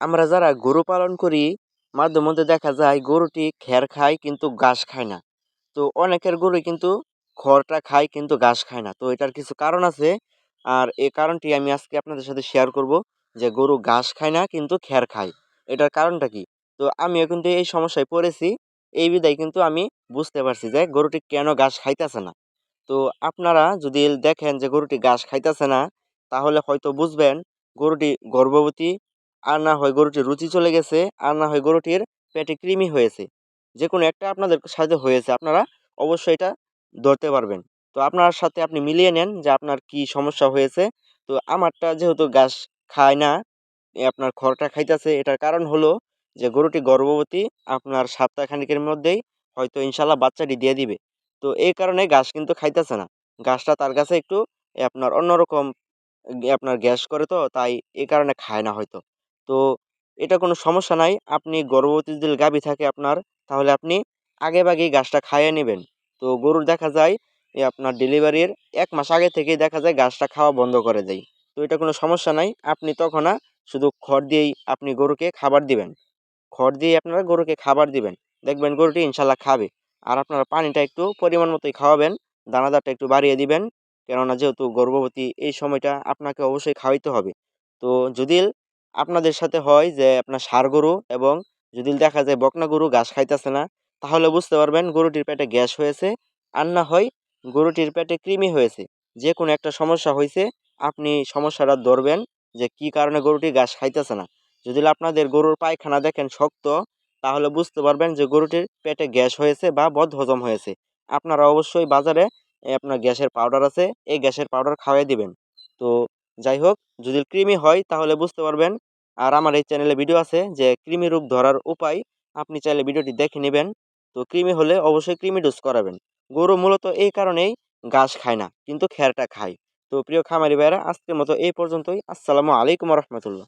আমরা যারা গরু পালন করি, মাঝে মধ্যে দেখা যায় গরুটি খ্যার খায় কিন্তু ঘাস খায় না। তো অনেকের গরু কিন্তু খড়টা খায় কিন্তু ঘাস খায় না। তো এটার কিছু কারণ আছে। আর এই কারণটি আমি আজকে আপনাদের সাথে শেয়ার করব যে গরু ঘাস খায় না কিন্তু খ্যার খায়। এটার কারণটা কি? তো আমিও কিন্তু এই সমস্যায় পড়েছি। এই বিদায় কিন্তু আমি বুঝতে পারছি যে গরুটি কেন ঘাস খাইতেছে না। তো আপনারা যদি দেখেন যে গরুটি ঘাস খাইতেছে না, তাহলে হয়তো বুঝবেন গরুটি গর্ভবতী আর না হয় গরুটির রুচি চলে গেছে, আর না হয় গরুটির পেটে কৃমি হয়েছে। যে কোনো একটা আপনাদের সাথে হয়েছে, আপনারা অবশ্যই এটা ধরতে পারবেন। তো আপনার সাথে আপনি মিলিয়ে নেন যে আপনার কি সমস্যা হয়েছে। তো আমারটা যেহেতু ঘাস খায় না আপনার খড়টা খাইতেছে, এটার কারণ হলো যে গরুটি গর্ভবতী, আপনার সপ্তাহ খানিকের মধ্যেই হয়তো ইনশাল্লাহ বাচ্চাটি দিয়ে দিবে। তো এই কারণে ঘাস কিন্তু খাইতেছে না। ঘাসটা তার কাছে একটু আপনার অন্যরকম, আপনার গ্যাস করে তো, তাই এই কারণে খায় না হয়তো। তো এটা কোনো সমস্যা নাই। আপনি গর্ভবতী যদি গাভী থাকে আপনার, তাহলে আপনি আগে আগেভাগেই ঘাসটা খাইয়ে নেবেন। তো গরুর দেখা যায় আপনার ডেলিভারির এক মাস আগে থেকেই দেখা যায় ঘাসটা খাওয়া বন্ধ করে দেয়। তো এটা কোনো সমস্যা নাই। আপনি তখন শুধু খড় দিয়েই আপনি গরুকে খাবার দিবেন। খড় দিয়ে আপনারা গরুকে খাবার দিবেন। দেখবেন গরুটি ইনশাল্লাহ খাবে। আর আপনারা পানিটা একটু পরিমাণ মতোই খাওয়াবেন। দানাদারটা একটু বাড়িয়ে দিবেন। কেননা যেহেতু গর্ভবতী এই সময়টা আপনাকে অবশ্যই খাওয়াইতে হবে। তো যদি আপনাদের সাথে হয় যে, আপনার ষাঁড় গরু এবং যদি দেখা যায় বকনা গরু ঘাস খাইতেছে না, তাহলে বুঝতে পারবেন গরুটির পেটে গ্যাস হয়েছে। আর না হয় গরুটির পেটে কৃমি হয়েছে। যে কোনো একটা সমস্যা হয়েছে আপনি সমস্যাটা ধরবেন যে, কি কারণে গরুটি ঘাস খাইতেছে না। যদি আপনাদের গরুর পায়খানা দেখেন শক্ত, তাহলে বুঝতে পারবেন যে, গরুটির পেটে গ্যাস হয়েছে বা বদ হজম হয়েছে। আপনারা অবশ্যই বাজারে আপনার গ্যাসের পাউডার আছে, এই গ্যাসের পাউডার খাওয়াই দিবেন। তো যাই হোক যদি কৃমি হয় তাহলে বুঝতে পারবেন। আর আমার এই চ্যানেলে ভিডিও আছে যে কৃমি রোগ ধরার উপায় আপনি চাইলে ভিডিওটি দেখে নেবেন। তো কৃমি হলে অবশ্যই কৃমি ডোজ করাবেন। গরু মূলত এই কারণেই ঘাস খায় না, কিন্তু খ্যারটা খায়। তো প্রিয় খামারি ভাইরা আজকের মতো এই পর্যন্তই। আসসালামু আলাইকুম রহমতুল্লাহ।